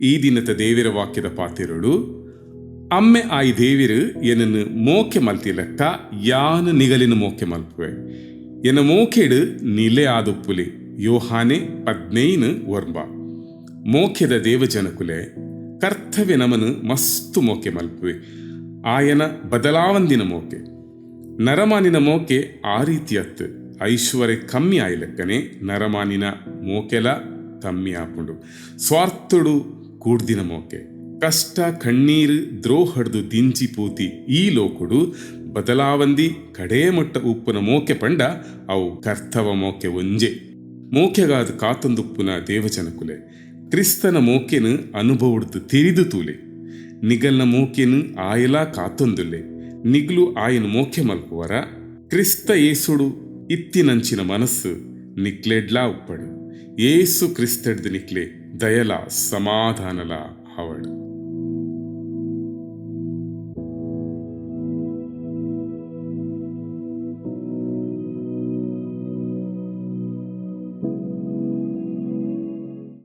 ಈ ದಿನದ ದೇವಿರ ವಾಕ್ಯದ ಪಾತಿರುಳು, ಅಮ್ಮೆ ಆಯಿ ದೇವಿರು ಏನನ್ನು ಮೋಕೆ ಮಲ್ತಿಲಕ್ಕ ಯಾನು ನಿಗಲಿನ ಮೋಕೆ ಮಲ್ಪುವೆ. ಎನ್ನ ಮೋಕೆಡು ನಿಲೆ ಆದುಪ್ಪುಲೆ ಯೋಹಾನೆ ಪದ್ನೈನು ವರ್ಮ. ಮೋಖ್ಯದ ದೇವಜನಕುಲೆ ಕರ್ತವ್ಯ ನಮನು ಮಸ್ತು ಮೋಕೆ ಮಲ್ಪುವೆ. ಆಯನ ಬದಲಾವಂದಿನ ಮೋಕೆ. ನರಮಾನಿನ ಮೋಕೆ ಆ ರೀತಿ ರೀತಿಯತ್ತು ಐಶ್ವರ್ಯ ಕಮ್ಮಿ ಆಯ್ಲೆಕ್ಕನೆ ನರಮಾನಿನ ಮೋಕೆಲ ಕಮ್ಮಿ ಆಪುಂಡು. ಸ್ವಾರ್ಥುಡು ಕೂಡ್ದಿನ ಮೋಕೆ. ಕಷ್ಟ, ಕಣ್ಣೀರು ದ್ರೋಹಡ್ದು ದಿಂಚಿ ಪೂತಿ ಈ ಲೋಕುಡು ಬದಲಾವಂದಿ ಕಡೇ ಮಟ್ಟ ಉಪ್ಪುನ ಮೋಕೆ ಪಂಡ ಅವು ಕರ್ತವ ಮೋಕೆ ಒಂಜೆ. ಮೋಕೆಗಾದ ಕಾತೊಂದುಪ್ಪುನ ದೇವಜನಕುಲೆ ಕ್ರಿಸ್ತನ ಮೋಕೆನು ಅನುಭವಡ್ದು ತಿರಿದು ತೂಲೆ. ನಿಗಲ್ನ ಮೋಕೆನು ಆಯಲ ಕಾತೊಂದುಲ್ಲೆ. ನಿಗ್ಲು ಆಯನ ಮೋಕೆ ಮಲ್ಪುವರ. ಕ್ರಿಸ್ತ ಏಸುಡು ಇತ್ತಿನಂಚಿನ ಮನಸ್ಸು ನಿಕ್ಲೆಡ್ಲಾ ಉಪ್ಪಡು. ಏಸು ಕ್ರಿಸ್ತಡ್ದು ನಿಕ್ಲೆ दयेला समाधानाला आवड